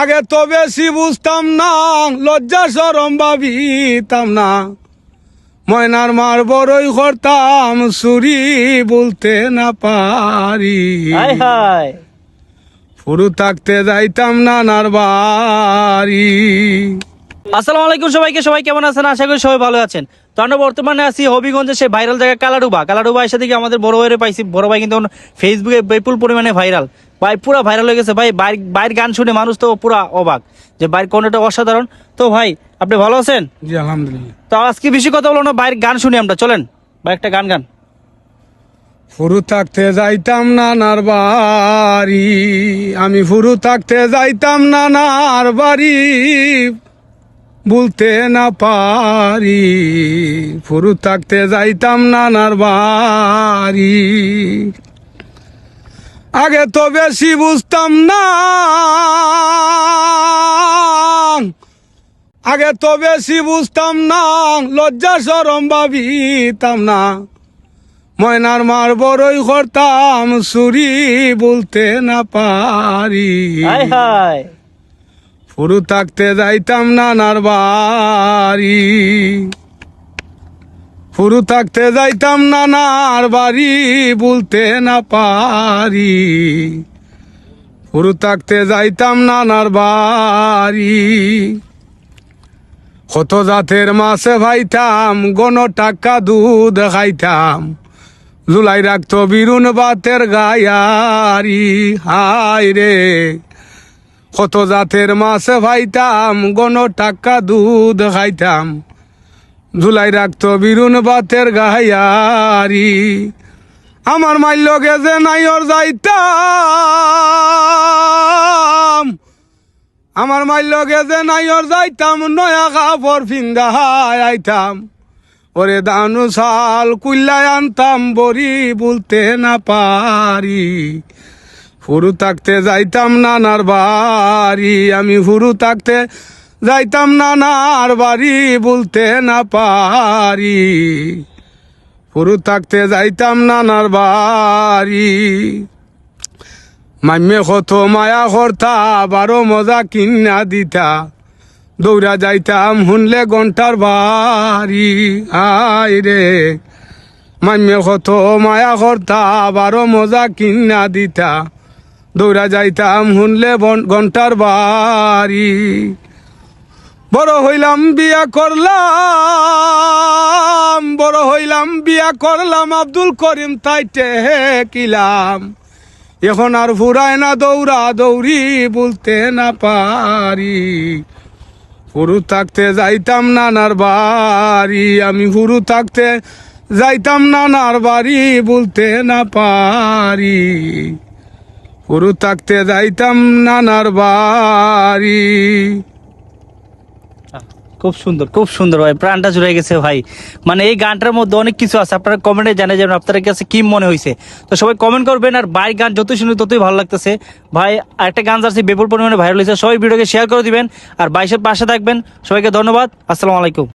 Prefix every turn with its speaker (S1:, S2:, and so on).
S1: আগে তো বেশি বুঝতাম না লজ্জা সরম ভাবিতাম না। ময়নার মার বড়ই করতাম চুরি বলতে না পারি। ফুরু থাকতে যাইতাম নানার বাড়ি।
S2: আসসালামু আলাইকুম সবাইকে সবাই কেমন আছেন? আশা করি সবাই ভালো আছেন। তো আমরা বর্তমানে আছি হবিগঞ্জে সেই ভাইরাল জায়গা কালাডুবা। কালাডুবা এসে দিকে আমাদের বড় ভাইয়ের পাইছি। বড় ভাই কিন্তু ফেসবুকে বিপুল পরিমাণে ভাইরাল। ভাই পুরো ভাইরাল হয়ে গেছে। ভাই বাইর বাইর গান শুনে মানুষ তো পুরা অবাক যে বাইর কোনটা অসাধারণ। তো ভাই আপনি ভালো আছেন?
S1: জি আলহামদুলিল্লাহ।
S2: তো আজকে বেশি কথা বলো না বাইরের গান শুনি আমরা। চলেন ভাই একটা গান গান।
S1: ফুরু থাকতে যাইতাম নানার বাড়ি আমি ফুরু থাকতে যাইতাম নানার বাড়ি বলতে না পারি। ফুরু থাকতে যাইতাম নানার বাড়ি আগে তো বেশি বুঝতাম না। আগে তো বেশি বুঝতাম না লজ্জা সরম ভাবিতাম না। ময়নার মার বড়ই করতাম চুরি বলতে না পারি। ফুরু থাকতে যাইতাম নানার বাড়ি। ফুরু থাকতে যাইতাম নানার বাড়ি, বলতে না পারি। ফুরু থাকতে যাইতাম নানার বাড়ি। কত জাতের মাছে ভাইতাম, গণ টাকা দুধ খাইতাম। জুলাই রাখতো বিরুন বাতের গায়ারি হাই রে। কত জাতের মাছে ভাইতাম, গণ টাকা দুধ খাইতাম। ঝুলাই রাখতো বিরুন বাতের গায়ারি আমার মাইল গেছে নাইর যাইতাম। আমার মাইল গেছে নাইর যাইতাম, নয়া কাপড় ফিন্দাহাই আইতাম। ওরে দানু সাল কুল্লাই আনতাম, বড়ি বলতে না পারি। ফুরু থাকতে যাইতাম নানার বাড়ি, আমি ফুরু থাকতে যাইতাম নানার বাড়ি বলতে না পারি। ফুরু থাকতে যাইতাম নানার বাড়ি। মাম্যে কত মায়া করতা, বারো মজা কিনা দিতা। দৌড়া যাইতাম শুনলে ঘণ্টার বাড়ি। আই রে। মাম্যে কত মায়া করতা, বারো মজা কিনা দিতা। দৌড়া যাইতাম শুনলে ঘণ্টার বাড়ি। বড় হইলাম, বিয়া করলাম। বড় হইলাম, বিয়া করলাম, আব্দুল করিম তাইতে কিলাম এখন আর ফুরায় না, দৌড়া দৌড়ি বলতে না পারি। ফুরু থাকতে যাইতাম নানার বাড়ি। আমি ফুরু থাকতে যাইতাম নানার বাড়ি বলতে না পারি। ফুরু থাকতে যাইতাম নানার বাড়ি।
S2: খুব সুন্দর খুব সুন্দর ভাই, প্রাণটা জুড়ে গেছে ভাই। মানে এই গানটার মধ্যে অনেক কিছু আছে, আপনারা কমেন্টে জানিয়ে যাবেন আপনাদের কাছে কি মনে হয়েছে। তো সবাই কমেন্ট করবেন আর ভাই গান যতই শুনি ততই ভালো লাগতেছে। ভাই একটা গান যাচ্ছে বিপুল পরিমাণে ভাইরাল হয়েছে, সবাই ভিডিওকে শেয়ার করে দিবেন। আর বাইশের পাশে থাকবেন, সবাইকে ধন্যবাদ, আসসালামু আলাইকুম।